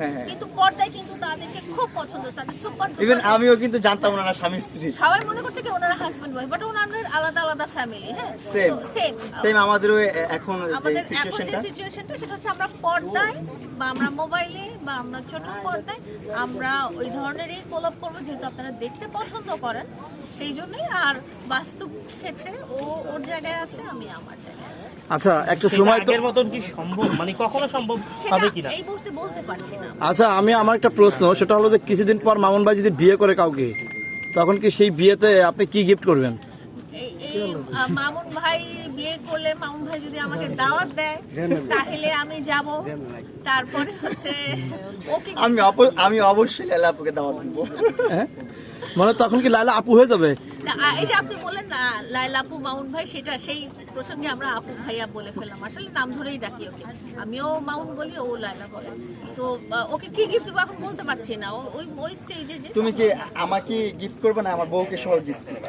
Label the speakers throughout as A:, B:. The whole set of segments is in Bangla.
A: হ্যাঁ, হ্যাঁ।
B: কিন্তু পর্দায় কিন্তু তাদেরকে খুব পছন্দ তাদের সুপার
A: ইভেন আমিও কিন্তু জানতাম ওনারা স্বামী স্ত্রী।
B: সবাই মনে করতে কি ওনারা হাজবেন্ড ওয়াইফ বাট ওনাদের আলাদা আলাদা ফ্যামিলি হ্যাঁ?
A: সেম
B: সেম
A: সেম আমাদেরও এখন যে
B: আমাদের এখন যে
A: সিচুয়েশনটা
B: সিচুয়েশনটা সেটা হচ্ছে আমরা পর্দায় বা আমরা মোবাইলে বা আমরা ছোট পর্দায় আমরা ওই ধরনেরই কোলাপ করব যেহেতু আপনারা দেখতে পছন্দ করেন সেই জন্যই আর বাস্তব ক্ষেত্রে ও ওর জায়গায় আছে আমি আমার জায়গায়
C: আচ্ছা একটা সময় তো
D: মতন কি সম্ভব? মানে কখনো সম্ভব হবে কিনা?
B: এই মুহূর্তে বলতে পারছি না।
C: আচ্ছা আমি আমার একটা প্রশ্ন সেটা হলো যে কিছুদিন পর মামুন ভাই যদি বিয়ে করে কাউকে তখন কি সেই বিয়েতে আপনি কি গিফট করবেন?
B: মামুন ভাই বিয়ে করলে মামুন ভাই যদি আমাকে দাওয়াত দেয় তাহলে আমি যাব। তারপরে হচ্ছে ওকে
A: আমি আমি অবশ্যই লালা আপুকে দাওয়াত দিব।
C: হ্যাঁ? মানে তখন কি লাইলা আপু হয়ে যাবে?
B: না, এই যে আপনি বললেন না লাইলা আপু মাউন ভাই সেটা সেই প্রসঙ্গে আমরা আপু ভাইয়া বলে ফেললাম। আসলে নাম ধরেই ডাকি ওকে। আমিও মাউন বলি ও লাইলা বলে। তো ওকে কি গিফট দেবো এখন বলতে পারছি না। ওই ওই স্টেজে যে
A: তুমি কি আমাকে গিফট করবে না আমার বউকে সহ গিফট করবে?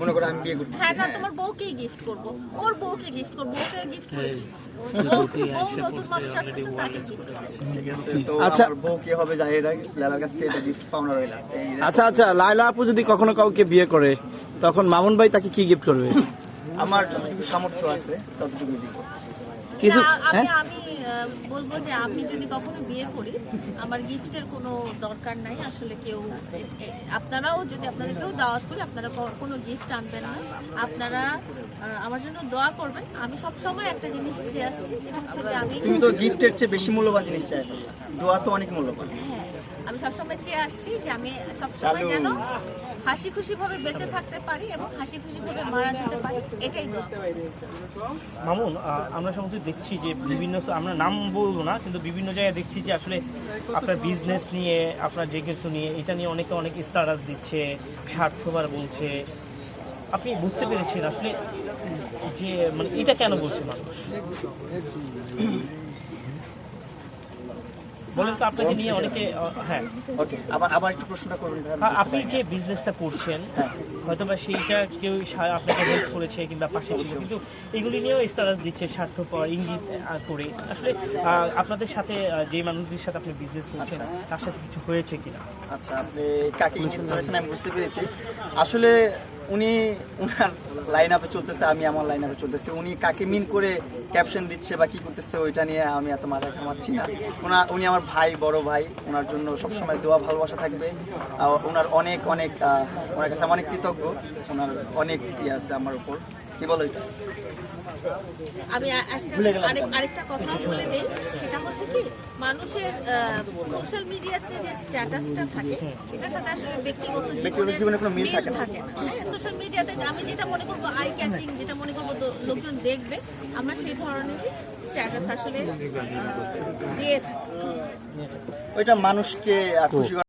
A: মনে করো আমি বিয়ে করছি
B: হ্যাঁ না তোমার বউকেই গিফট করব। ওর বউকে গিফট করব ওকে গিফট
C: আচ্ছা।
A: আমার বউ কি হবে জাহির লালার কাছ এটা গিফট পাওনা রইলা।
C: আচ্ছা আচ্ছা লাইলা আপু যদি কখনো কাউকে বিয়ে করে তখন মামুন ভাই তাকে কি গিফট করবে?
A: আমার যতটুকু সামর্থ্য আছে ততটুকু দিব।
C: কিছু
B: আমি
C: হ্যাঁ?
B: আমি বলব যে আমি যদি কখনো বিয়ে করি আমার গিফটের কোনো দরকার নাই। আসলে কেউ আপনারাও যদি আপনাদেরকেও দাওয়াত করি আপনারা কোনো গিফট আনবেন না। আপনারা আমার জন্য দোয়া করবেন। আমি সব সময় একটা জিনিস চেয়ে আসছি সেটা হচ্ছে যে আমি
A: তুমি তো গিফটের চেয়ে বেশি মূল্যবান জিনিস চাই দোয়া তো অনেক মূল্যবান।
B: হ্যাঁ, আমি সবসময় চেয়ে আসছি যে আমি সবসময় যেন হাসি খুশি ভাবে বেঁচে থাকতে পারি এবং হাসি খুশি ভাবে মারা যেতে পারি এটাই
D: মামুন আহ, আমরা সমস্ত দেখছি যে বিভিন্ন আমরা নাম বলব না কিন্তু বিভিন্ন জায়গায় দেখছি যে আসলে আপনার বিজনেস নিয়ে আপনার যে কিছু নিয়ে এটা নিয়ে অনেকে অনেক স্টারাস দিচ্ছে স্বার্থবার বলছে। আপনি বুঝতে পেরেছেন আসলে যে মানে এটা কেন বলছে মানুষ? বলেন তো আপনাকে নিয়ে অনেকে হ্যাঁ।
A: ওকে আবার আবার একটু প্রশ্নটা করবেন বুঝতে
D: আপনি যে বিজনেসটা করছেন হয়তো বা সেইটা কেউ আপনাকে হেল্প করেছে কিংবা পাশে ছিল কিন্তু এগুলি নিয়েও স্টারাস দিচ্ছে স্বার্থপর ইঙ্গিত করে। আসলে আপনাদের সাথে যে মানুষদের সাথে আপনি বিজনেস করছেন তার সাথে কিছু হয়েছে কিনা?
A: আচ্ছা আপনি কাকে ইঙ্গিত করেছেন আমি বুঝতে পেরেছি। আসলে উনি উনার লাইন আপে চলতেছে, আমি আমার লাইন আপে চলতেছে। উনি কাকে মিন করে ক্যাপশন দিচ্ছে বা কি করতেছে, ওইটা নিয়ে আমি এত মাথা ঘামাচ্ছি না। ওনা উনি আমার ভাই, বড় ভাই ওনার জন্য সবসময় দোয়া, ভালোবাসা থাকবে। ওনার অনেক অনেক ওনার কাছে অনেক কৃতজ্ঞ। ওনার অনেক ইয়ে আছে আমার উপর। কি বলো এটা?
B: আমি আরেকটা কথা বলে দিই। সেটা হচ্ছে কি মানুষের সোশ্যাল মিডিয়াতে যে স্ট্যাটাসটা থাকে সেটার সাথে আসলে ব্যক্তিগত
A: জীবনে কোনো মিল থাকে না।
B: সোশ্যাল মিডিয়াতে আমি যেটা মনে করব আই ক্যাচিং যেটা মনে করব লোকজন দেখবে আমরা সেই ধরনেরই স্ট্যাটাস আসলে দিয়ে থাকি।
A: ওইটা মানুষকে খুশি